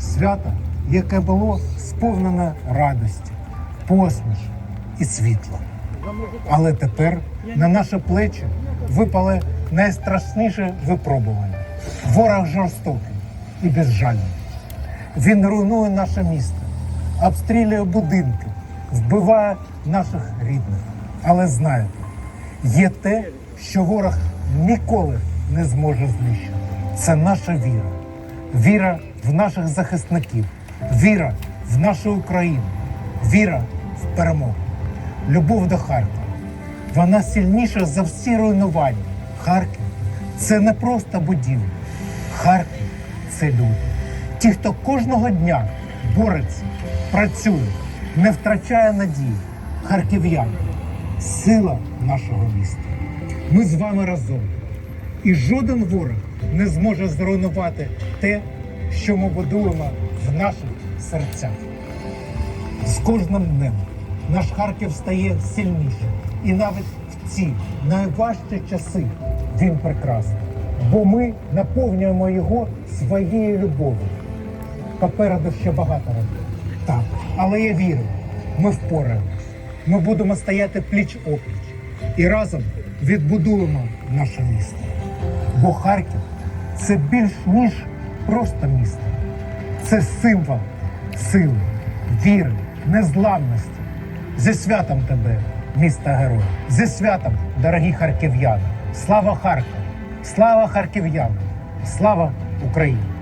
Свято, яке було сповнене радості, посмішок і світла. Але тепер на наші плечі випали найстрашніше випробування. Ворог жорстокий і безжальний. Він руйнує наше місто, обстрілює будинки, вбиває наших рідних. Але знаєте, є те, що ворог ніколи не зможе знищити. Це наша віра. Віра в наших захисників, віра в нашу Україну, віра в перемогу, любов до Харкова. Вона сильніша за всі руйнування. Харків це не просто будівля. Харків це люди. Ті, хто кожного дня бореться, працює, не втрачає надії. Харків'яни сила нашого міста. Ми з вами разом. І жоден ворог не зможе зруйнувати те, що ми будуємо в наших серцях. З кожним днем наш Харків стає сильнішим. І навіть в ці найважчі часи він прекрасний. Бо ми наповнюємо його своєю любов'ю. Попереду ще багато років. Так, але я вірю, ми впораємось. Ми будемо стояти пліч опліч і разом відбудуємо наше місто. Бо Харків це більш ніж просто місто. Це символ сили, віри, незламності. Зі святом тебе, міста героя, Зі святом, дорогі харків'яни! Слава Харкову! Слава харків'янам! Слава Україні!